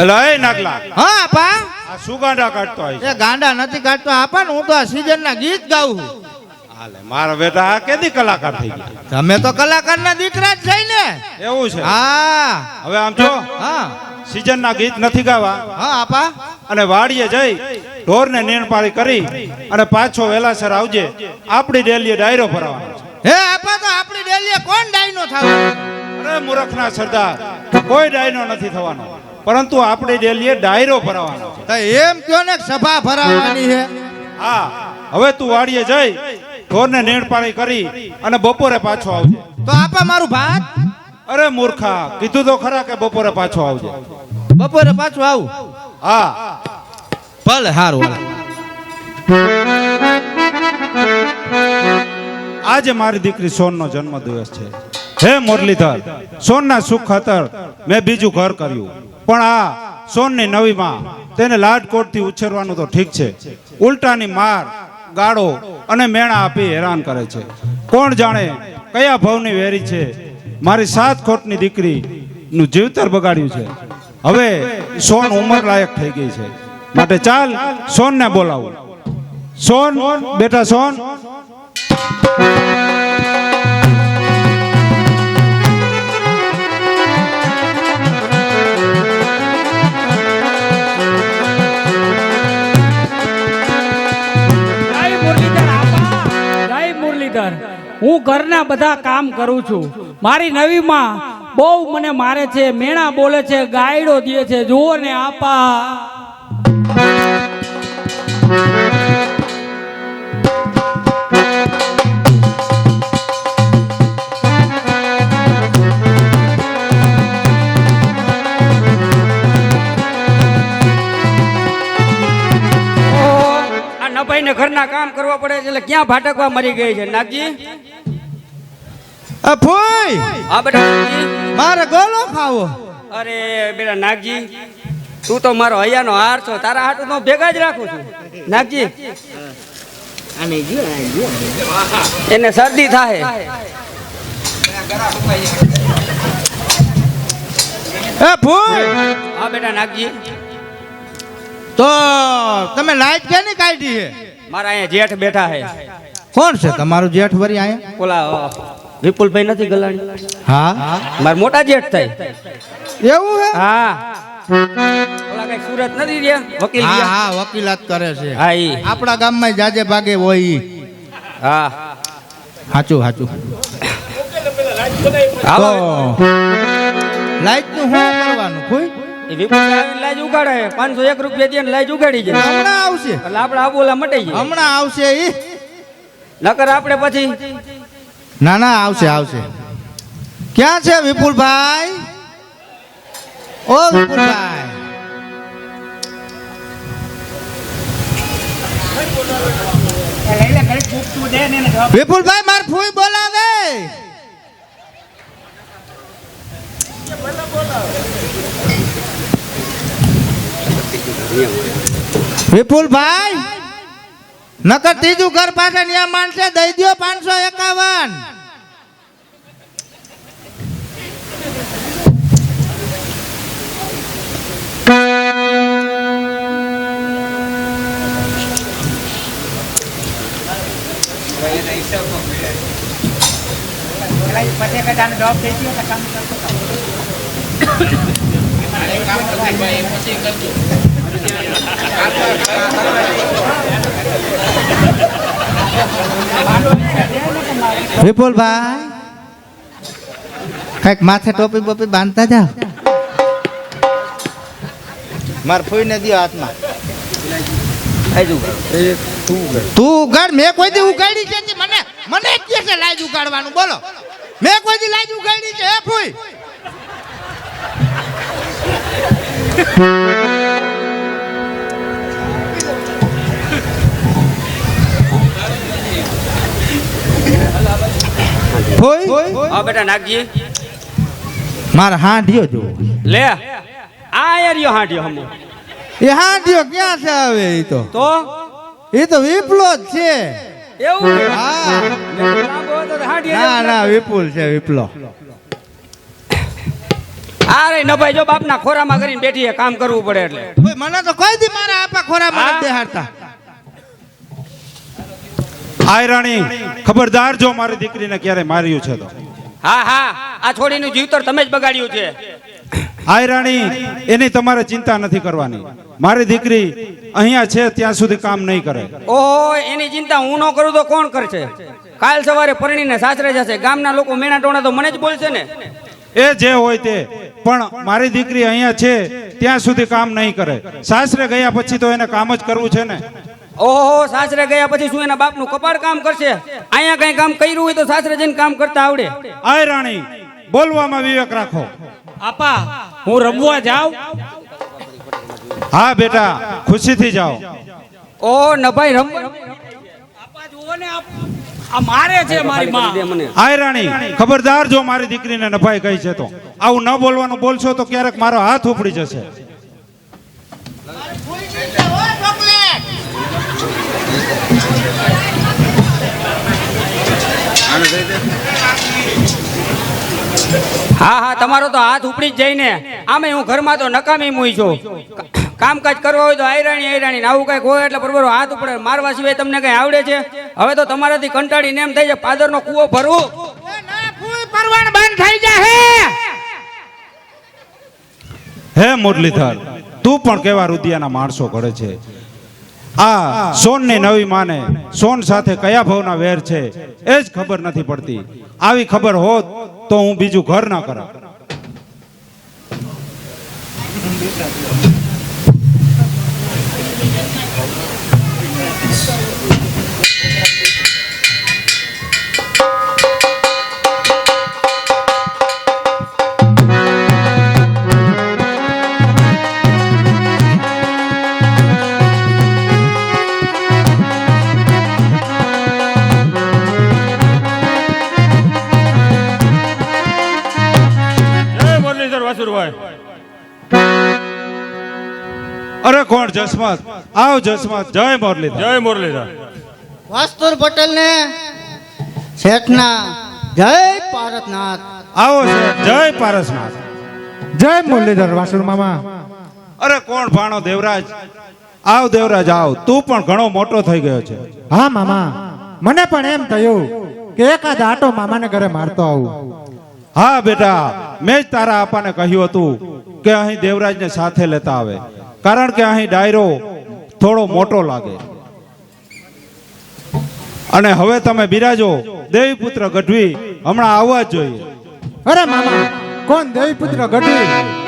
એટલે એ નાગલા. હા આપા આ શું ગાંડા કાઢતો હોય એ ગાંડા નથી કાઢતો. આપા ને હું તો આ સીઝન ના ગીત ગાઉં. હાલે મારા બેટા આ કેદી કલાકાર થઈ ગયા? તમે તો કલાકારના દીકરા જ થઈ ને એવું છે? હા. હવે આમ જો હા. સીઝન ના ગીત નથી ગાવા. હા આપા અને વાડીએ જઈ ઢોરને નીણપાળી કરી અને પાછો વેલાસર આવજે આપણી ડેલીએ ડાયરો ભરાવાનો હે આપા તો આપણી ડેલીએ કોણ ડાયનો થવાનો? અરે મૂર્ખના સરદાર કોઈ ડાયનો નથી થવાનો. પરંતુ આપણી ડેલીએ ડાયરો ભરાવાનો. છે તો એમ કયો ને સભા ભરાવાની છે? હા હવે તું વાડીએ જઈ ઢોરને નેણપાણી કરી અને બપોરે પાછો આવજે. તો આપા મારું ભાત? અરે મૂર્ખા કીધું તો ખરા કે બપોરે પાછો આવજે. બપોરે પાછો આવું? હા. ભલે હારું. આજે મારી દીકરી સોનનો જન્મદિવસ છે. હે મુરલીધર સોનના સુખ ખાતર મેં બીજું ઘર કર્યું. પણ આ સોનની નવીમાં તેને લાટકોટથી ઉછેરવાનું તો ઠીક છે. ઉલટાની માર, ગાળો અને મેણા આપી હેરાન કરે છે. કોણ જાણે કયા ભાવની વેરી છે? મારી સાત ખોટની દીકરીનું જીવતર બગાડ્યું છે. હવે સોન ઉંમર લાયક થઈ ગઈ છે. માટે ચાલ સોનને બોલાવો. સોન, બેટા સોન. મુરલીધર હું ઘરના બધા કામ કરું છું. મારી નવી માં બહુ મને મારે છે, મેણા બોલે છે, ગાયડો દે છે, જુઓ ને આપા. ઘરના કામ કરવા પડે છે એટલે ક્યાં ભાટકવા મરી ગઈ છે? નાગજી? ફૂઈ! આ બેટા મારે ગોલો ખાવો. અરે બેટા નાગજી તું તો મારો હૈયાનો હાર છો. તારા હાટું તો ભેગા જ રાખું છું. નાગજી? એને શરદી થાય એ ફૂઈ! હા બેટા નાગજી. તો તમે લાઈટ કેની કાઢી છે? મારા અહીંયા જેઠ બેઠા હે કોણ છે? તમારું જેઠ વરી આયા ઓલા વિપુલભાઈ નથી ગલાણી? હા? મારા મોટા જેઠ થાય એવું હે? હા. ઓલા કઈ સુરત નથી રહ્યા? વકીલ હા હા વકીલાત કરે છે. હા ઈ. આપણા ગામમાં જાજે ભાગે હોય ઈ. હા. સાચું સાચું હાલો. લાઈટનું શું કરવાનું કોઈ લાજ ઉગાડે. પાંચસો એક રૂપિયા દે લાજ ઉગાડી જાય. હમણાં આવશે. એટલે આપણે આબોલા મટાઈ જાય. હમણાં આવશે ઈ. નકર આપણે પછી ના ના આવશે આવશે. ક્યાં છે વિપુલભાઈ? ઓ વિપુલભાઈ. વિપુલભાઈ માર ફૂઈ બોલાવે વિપુલભાઈ નકર ત્રીજું ઘર પાસે ન્યા માનશે દઈ દ્યો પાંચસો એકાવન. વિપુલભાઈ કંઈક માથે ટોપી બોપી બાંધતા જાઓ. માર ફૂઈને દિયો હાથમાં. તું ઉગાડ મેં કોઈ દી ઉગાડી છે મને મને કે છે લાજ ઉગાડવાનું. બોલો. મેં કોઈ દી લાજ ઉગાડી છે. હે ફૂઈ. ફૂઈ હા બેટા નાગજી મારા હાંડિયો જો લે આ એરિયો હાંડ્યો હમો એ હાંડિયો ક્યાં છે હવે એ તો? તો? એ તો વિપલો જ છે. એવું? હા. ના ના વિપુલ છે વિપલો. અરે નભાઈ જો બાપના ખોરામાં કરીને બેઠી કામ કરવું પડે એટલે. મને તો કોઈ દી મારા આપા ખોરામાં હા? આય રાણી ખબરદાર જો મારી દીકરીને ક્યારે માર્યું છે તો. હા હા આ છોડીનું જીવતર તમે જ બગાડ્યું છે. આય રાણી એની તમારે ચિંતા નથી કરવાની. મારી દીકરી અહીંયા છે ત્યાં સુધી કામ નહીં કરે. ઓહો એની ચિંતા હું ન કરું તો કોણ કરશે? કાલ સવારે પરણીને સાસરે જશે. ગામના લોકો મેણા ટોણા તો મને જ બોલશે ને. એ જે હોય તે. પણ મારી દીકરી અહીંયા છે ત્યાં સુધી કામ નહીં કરે. સાસરે ગયા પછી તો એને કામ જ કરવું છે ને. ઓહો સાસરે ગયા પછી શું એના બાપનું કપાળ કામ કરશે? અહીંયા કઈ કામ કર્યું હોય તો સાસરે જઈને કામ કરતા આવડે. આય રાણી બોલવામાં વિવેક રાખો. આપા હું રમવા જાઉં? હા બેટા ખુશીથી જાઓ. ઓ નભાઈ રમ. આપા જુઓ ને આપ- આ મારે છે મારી માં. આય રાણી ખબરદાર જો મારી દીકરીને નભાઈ કહી છે તો. આવું ન બોલવાનું બોલશો તો ક્યારેક મારો હાથ ઉપડી જશે. હા હા તમારો તો હાથ ઉપડી જ જાય ને. આમે હું ઘરમાં તો નકામી મુઈ છું. કામકાજ કરવા હોય તો આયરાણી આયરાણી ને આવું કંઈક હોય એટલે બરોબર હાથ ઉપડે. મારવા સિવાય તમને કઈ આવડે છે? હવે તો તમારાથી કંટાળીને એમ થઈ જાય પાદરનો કૂવો ભરવું. પરવાણ બંધ થઈ જાય હે મુરલીધર તું પણ કેવા રુદિયાના માણસો ઘડે છે? આ સોનની નવી માને. સોન સાથે કયા ભાવના વેર છે, એ જ ખબર નથી પડતી. આવી ખબર હોત તો હું બીજું ઘર ના કરા અરે કોણ જસમત? આવ જસમત. જય મુરલી જય મુરલીધર. વાસ્તુર પટેલ ને શેઠના જય પારસનાથ આવો જય પારસનાથ. જય મુરલીધર વાસુર મામા. અરે કોણ ભાણો દેવરાજ? આવ દેવરાજ આવ. તું પણ ઘણો મોટો થઈ ગયો છે. હા મામા. મને પણ એમ થયું કે એકાદ આટો મામાને ઘરે મારતો આવું. હા બેટા. મેં જ તારા આપાને કહ્યું હતું કે અહીં દેવરાજને સાથે લેતા આવે. કારણ કે અહીં ડાયરો થોડો મોટો લાગે. અને હવે તમે બિરાજો, દેવીપુત્ર ગઢવી હમણાં આવવા જ જોઈએ. અરે મામા, કોણ દેવીપુત્ર ગઢવી?